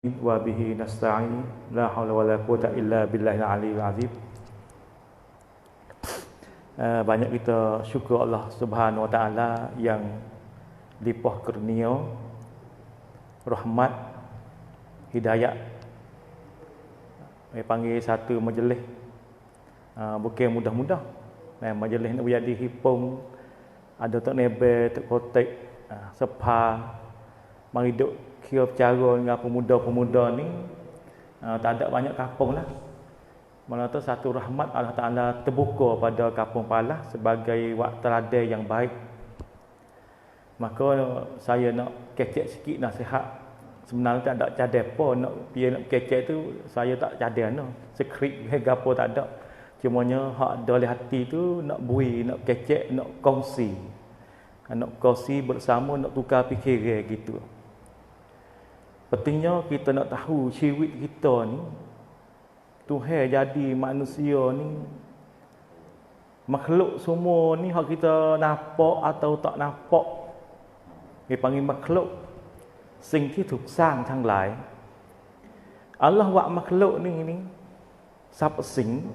wa bihi nasta'in. La haula wala quwata illa billahil aliyyil azim. Uh, banyak kita syukur Allah Subhanahu wa taala yang limpah kurnia rahmat hidayah saya panggil satu majlis. Uh, bukan mudah-mudah. Nah, majlis nak jadi hipung ada tak nebe tak kotek uh, sepa mari duk kira bercara dengan pemuda-pemuda ni. Uh, tak ada banyak kampung lah. Mana tu satu rahmat Allah Ta'ala terbuka pada kampung Palah sebagai waktu teladan yang baik. Maka saya nak kecek sikit nasihat. Sebenarnya tak ada cadar apa nak dia nak kecek tu saya tak cadar no. Skrip ke apa tak ada. Cumanya hak ada hati tu nak bui nak kecek nak kongsi. Nak kongsi bersama nak tukar fikiran gitu Pentingnya kita nak tahu ciwit kita ni Tuhan jadi manusia ni makhluk semua ni hak kita nampak atau tak nampak dia panggil makhluk สิ่งที่ถูกสร้างทั้งหลาย Allah buat makhluk ni ni sapa sing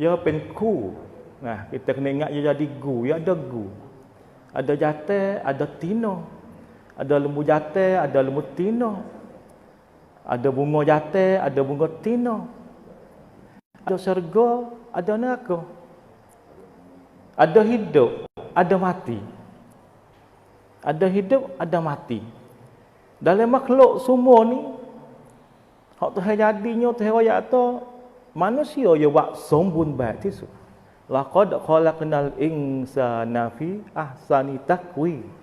ia เป็นคู่ nah kita kena ingat ia jadi gu ia ada gu ada jate ada tino ada lembu jate, ada lembu tino. Ada bunga jate, ada bunga tino. Ada syurga, ada neraka. Ada hidup, ada mati. Ada hidup, ada mati. Dalam makhluk semua ni, hak Tuhan jadinya, Tuhan royak tu, manusia yang buat sombun baik tisu. Laqad khalaqnal insana fi ahsani takwim.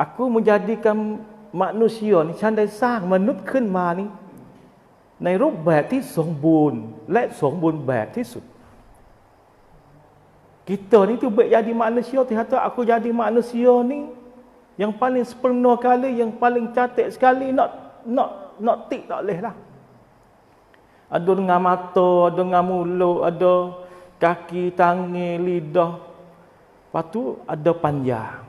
Aku menjadikan manusia ni ฉันได้สร้างมนุษย์ขึ้นมานี่ในรูปแบบที่สมบูรณ์และสมบูรณ์แบบที่สุด Kita ni tu baik jadi manusia Ternyata aku jadi manusia ni Yang paling sempurna kali Yang paling cantik sekali Nak nak nak tik tak boleh lah Ada dengan mata Ada dengan mulut Ada kaki, tangan, lidah Lepas tu ada panjang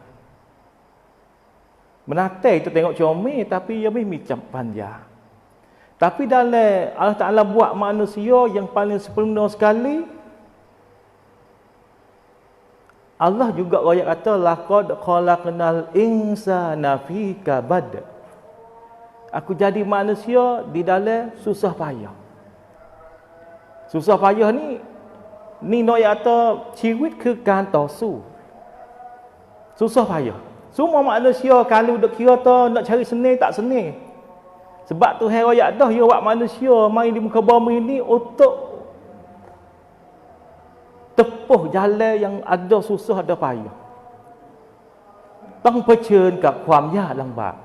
Menatai itu tengok comel tapi ia lebih macam panjang. Tapi dalam Allah Ta'ala buat manusia yang paling sempurna sekali Allah juga ayat kata laqad khalaqnal insana fi kabad. Aku jadi manusia di dalam susah payah. Susah payah ni ni nak kata ชีวิตคือการต่อสู้ susah payah semua manusia kalau duk kira tu nak cari seni tak seni. Sebab tu hai royak dah ya buat manusia main di muka bumi ni untuk tepuh jalan yang ada susah ada payah. ต้องเผชิญกับความยากลำบาก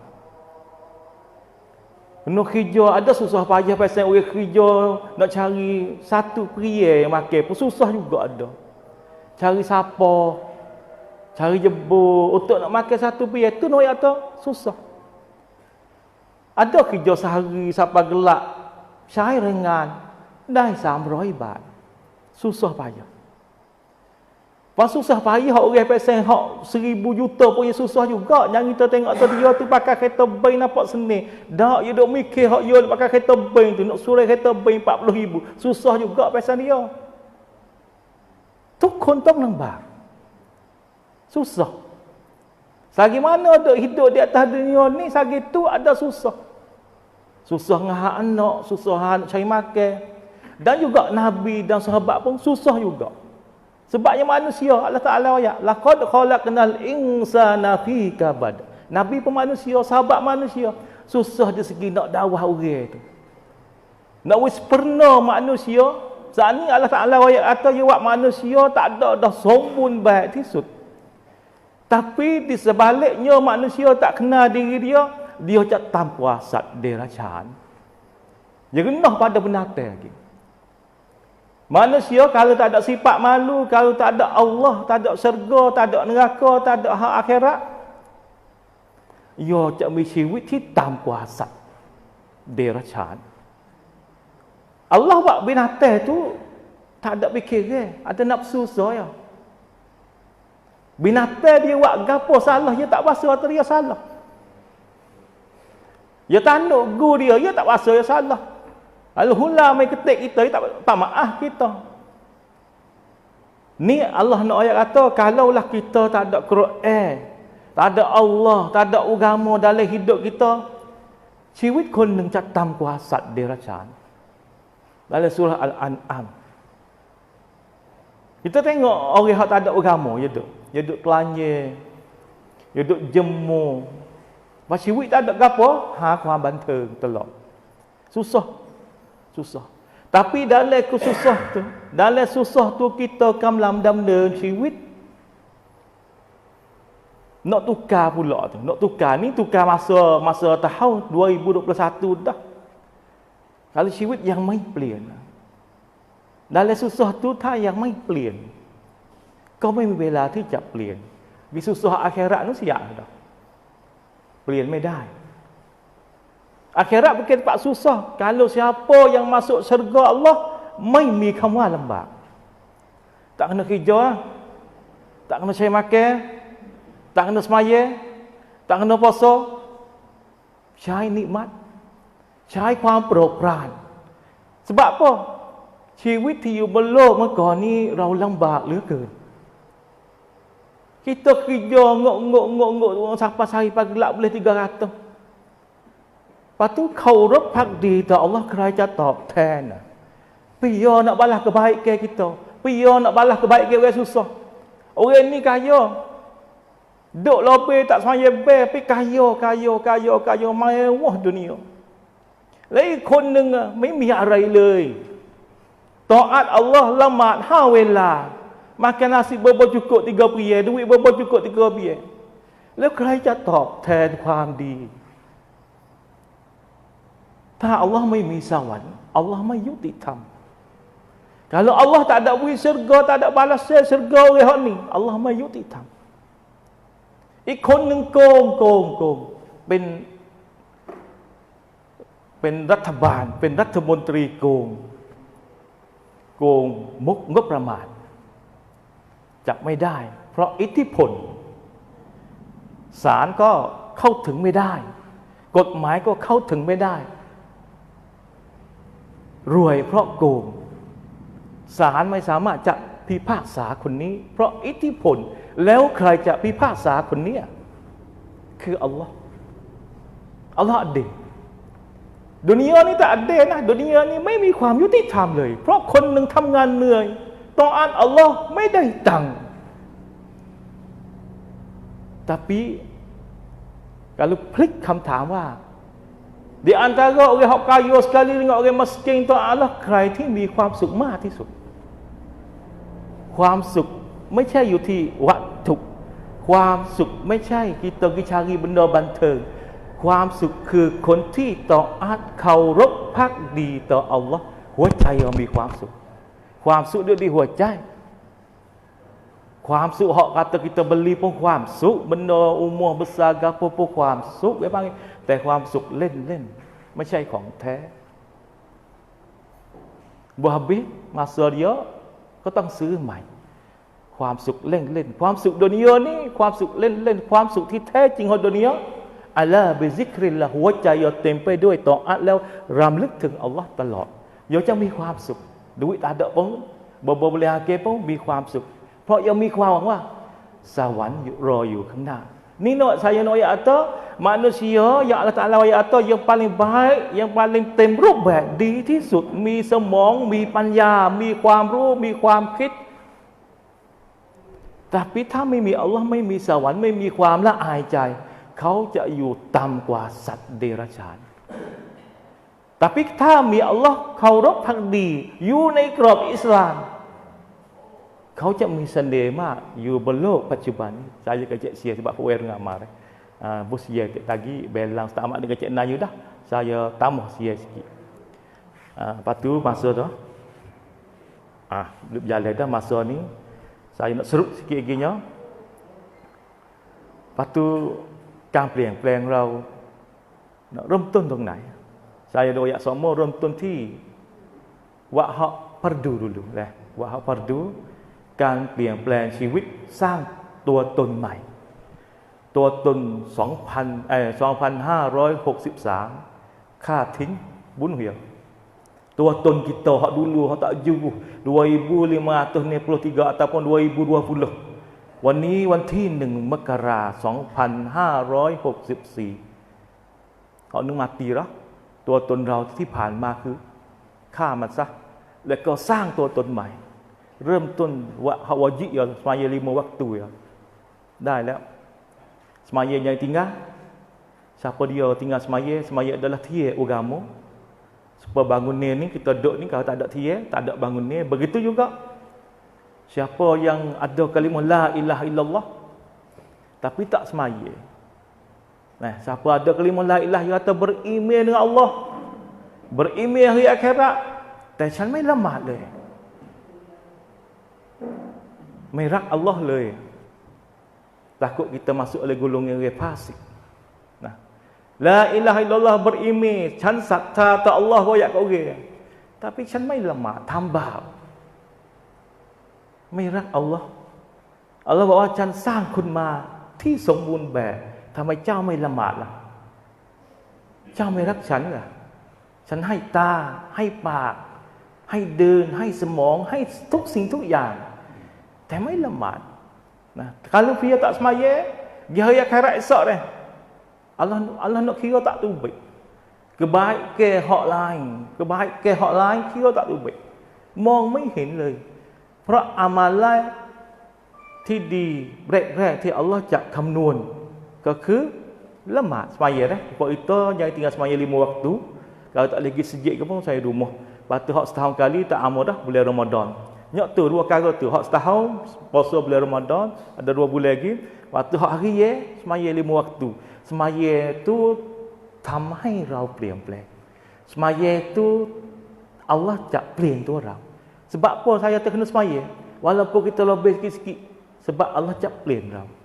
Penuh kerja ada susah payah pasal orang kerja nak cari satu pria yang makan pun susah juga ada. Cari siapa cari jebur untuk nak makan satu piye tu nak tu susah ada kerja sehari sampai gelap cari ringan dah 300 baht susah payah Pas susah payah orang pesen hak seribu juta pun ya susah juga. Jangan kita tengok tu dia tu pakai kereta bain nampak seni. Dak dia duk mikir hak dia pakai kereta bain tu nak suruh kereta bain 40 ribu. Susah juga pesen dia. Tu kontong lembar. Susah. Sagi mana ada hidup di atas dunia ni, sagi tu ada susah. Susah ngahak anak, susah nak cari makan. Dan juga Nabi dan sahabat pun susah juga. Sebabnya manusia, Allah Ta'ala ayat, Laqad khalaqnal insana fi kabad. Nabi pun manusia, sahabat manusia. Susah di segi nak dawah orang tu. Nak wis pernah manusia, saat ni Allah Ta'ala ayat kata, manusia tak ada dah sombun baik tisut. Tapi di sebaliknya manusia tak kenal diri dia, dia cak tanpa asat deracaan. Dia rendah pada binatang lagi. Manusia kalau tak ada sifat malu, kalau tak ada Allah, tak ada syurga, tak ada neraka, tak ada hak akhirat, ia cak misi wit tanpa asat deracaan. Allah buat binatang tu tak ada fikir ada nafsu saya. Binatang dia buat gapo salah dia tak basuh atau dia salah. Ya tanduk guru dia, ya tak rasa ya salah. Lalu hula mai ketik kita, tak tak maaf kita. Ni Allah nak ayat kata, kalaulah kita tak ada Quran, tak ada Allah, tak ada agama dalam hidup kita, ชีวิตคนหนึ่งจะต่ำกว่าสัตว์เดรัจฉาน dalam surah Al-An'am kita tengok orang yang tak ada agama dia duduk dia duduk telanje dia duduk jemu masih wit tak ada gapo? Ha aku hang teng telok. Susah. Susah. Tapi dalam kesusah tu dalam susah tu kita kam lam dam de ciwit. nak tukar pula tu. Nak tukar ni tukar masa masa tahun 2021 dah. Kalau ciwit yang main pelian. dalam susah tu tak yang main pelian. ก็ไม่มีเวลาที่จะเปลี่ยนวิสุสหอาเคระนั้นเสียดอกเปลี่ยนไม่ได้ akhirat bukan tempat susah kalau siapa yang masuk syurga Allah ไม่มีคำว่าลำบาก tak kena kerja tak kena cari makan tak kena semaya tak kena puasa ใช้นิมัตใช้ความโปรดปราน sebab apa ชีวิตที่อยู่บนโลกเมื่อก่อนนี้เราลำบากเหลือเกิน kita kerja ngok-ngok-ngok-ngok sampai sehari pagi gelap boleh 300 Lepas tu kau rap hak di tak Allah kerajaan จะตอบแทน Pia nak balas kebaikan kita. Pia nak balas kebaikan orang susah. Orang ni kaya, Duk lobe tak semaya be, tapi kaya, kaya, kaya, kaya, mewah dunia. Lagi คนหนึ่งไม่มีอะไรเลย Taat Allah ละหมาดห้าเวลา Makan nasi berapa cukup tiga piye, duit berapa cukup tiga piye. แล้วใครจะตอบแทนความดี ถ้าอัลลอฮ์ไม่มีสวรรค์อัลลอฮ์ไม่ยุติธรรม Kalau Allah tak ada beri syurga, tak ada balas syurga orang ni, Allah ไม่ยุติธรรมอีกคนหนึ่งโกงโกงโกงเป็นเป็นรัฐบาล เป็นรัฐมนตรีโกง โกงมุกงบประมาณ จับไม่ได้ เพราะอิทธิพลศาลก็เข้าถึงไม่ได้ กฎหมายก็เข้าถึงไม่ได้ รวยเพราะโกงศาลไม่สามารถจะพิพากษาคนนี้ เพราะอิทธิพลแล้วใครจะพิพากษาคนนี้คืออัลลอฮ์อัลลอฮ์เดดุนยานี้แต่อเดนะดุนยานี้ไม่มีความยุติธรรมเลย เพราะคนหนึ่งทำงานเหนื่อย ตออ่านอัลลอฮ์ไม่ได้ตังค์ tapi kalau klik คำถามว่า di antara orang yang kaya sekali dengan orang miskin tu Allah ใครที่มีความสุขมากที่สุด ความสุขไม่ใช่อยู่ที่วัตถุ ความสุขไม่ใช่กิตกิชารีบรรดาบันเทิง ความสุขคือคนที่ต่ออาจเคารพพักดีต่ออัลลอฮ์หัวใจเรามีความสุข ความสุขอยู่ที่หัวใจ ความสุขเหาะ kata kita beli pun ความสุข benda umur besar gapo pun ความสุข dia panggil แต่ความสุขเล่นๆไม่ใช่ของแท้ buah habis masa dia ก็ต้องซื้อใหม่ ความสุขเล่นเล่นความสุขดุนยานี่ความสุขเล่นเล่นความสุขที่แท้จริงของดุนยาอัลลอฮ์เบซิกริลละหัวใจยเต็มไปด้วยต่ออัลแล้วรำลึกถึงอัลลอฮ์ตลอดยจะมีความสุข ดูตาเดาปงบบบบเลอาเกปงมีความสุข เพราะยังมีความหวังว่า สวรรค์รออยู่ข้างหน้านี่เนาะ saya nak ayat atau manusia yang Allah Taala ayat atau yang paling baik yang paling เต็มรูปแบบดีที่สุดมีสมองมีปัญญา มีความรู้มีความคิด tapi ถ้าไม่มีอัลลอฮ์ไม่มีสวรรค์ไม่มีความละอายใจ เขาจะอยู่ต่ำกว่าสัตว์เดรัจฉาน tapi ถ้ามีอัลลอฮ์เคารพพักดี อยู่ในกรอบอิสลาม เขาจะมีเสน่ห์มากอยู่บนโลกปัจจุบัน saya kecek sia sebab puai dengan amar uh, bos sia tadi belang tamat dengan cek nayu dah saya tambah sia sikit uh, lepas tu masa tu ah berjalan dah masa ni saya nak serup sikit lagi nya lepas tu การเปลี่ยนแ Saya doa semua runtun ti wak hak perdu dulu lah wak hak perdu การเปลี่ยนแปลงชีวิตสร้างตัวตนใหม่ ตัวตน2,000เอ่อ2,563ค่าทิ้งบุญเหี่ยว Tua ton kita hak dulu hak tak jauh 2563 ataupun 2020 วันนี้วันที่หนึ่งมกราสองพันห้าร้อยหกสิบสี่เขานึกมาตีแล้ว ตัวตนเราที่ผ่านมาคือฆ่ามันซะแล้วก็สร้างตัวตนใหม่ เริ่มต้นวะฮาวาจิยาสมายลิมวักตุยได้แล้ว semaya yang tinggal siapa dia tinggal semaya semaya adalah tiada agama supaya bangun ni kita duduk ni kalau tak ada tiada tak ada bangun ni begitu juga siapa yang ada kalimah la ilaha illallah tapi tak semaya Nah, siapa ada kalimah la ilaha illallah kata beriman dengan Allah beriman hari akhirat แต่ฉันไม่ละหมาดเลยไม่รักอัลลอฮ์เลย takut kita masuk oleh golongan orang fasik nah la ilaha illallah berimi ฉันศรัทธาต่อ Allah ว่าอยากเอาเองแต่ฉันไม่ละหมาดทำบาปไม่รักอัลลอฮ์อัลลอฮ์บอกว่าฉันสร้างคุณมาที่สมบูรณ์แบบ ทำไมเจ้าไม่ละหมาดล่ะ เจ้าไม่รักฉันล่ะ ฉันให้ตา ให้ปาก ให้เดิน ให้สมอง ให้ทุกสิ่งทุกอย่าง แต่ไม่ละหมาด Nah, kalau dia tak semaya, dia hari akhirat esok dah. Allah Allah nak kira tak tu baik. Kebaik ke hak lain, kebaik ke hak lain kira tak tubik มองไม่เห็นเลย เพราะอามัลละที่ดีแรกๆที่อัลลอฮ์จะคำนวณ ke ke lemak semaya eh. Sebab itu jangan tinggal semaya lima waktu. Kalau tak lagi sejik ke pun saya rumah. Batu hak setahun kali tak amo dah bulan Ramadan. Nyok tu dua kali tu hak setahun puasa bulan Ramadan ada dua bulan lagi. Waktu hak hari ye semaya lima waktu. Semaya tu tamai rau plem plem. Semaya tu Allah tak plem tu orang. Sebab apa saya terkena semaya? Walaupun kita lebih sikit-sikit sebab Allah tak plem orang.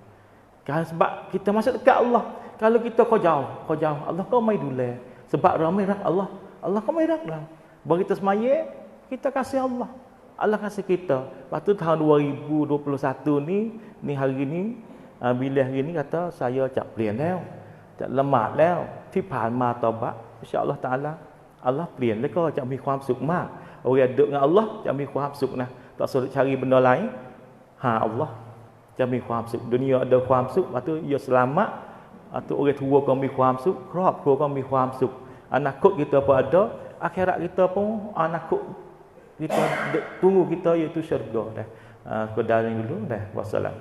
kan sebab kita masuk dekat Allah kalau kita kau jauh kau jauh Allah kau mai dule sebab ramai rak Allah Allah kau mai rak lah bagi kita semaya kita kasih Allah Allah kasih kita. Lepas tu tahun 2021 ni, ni hari ni, uh, bila hari ni kata saya cak plian แล้วจะละหมาดแล้วที่ผ่านมาตอบะอินชาอัลลอฮ์ตะอาลาอัลลอฮ์เปลี่ยนแล้วก็จะมีความสุขมาก orang duduk dengan Allah จะมีความสุขนะtak suruh cari benda lain ha Allah จะมีความสุข dunia ada ความสุข lepas tu ia selamat lepas tu orang tuaก็มีความสุขครอบครัวก็มีความสุข anak kita pun ada akhirat kita pun anak kita tunggu kita iaitu syurga dah. Uh, ah, Kedaling dulu dah. Wassalam.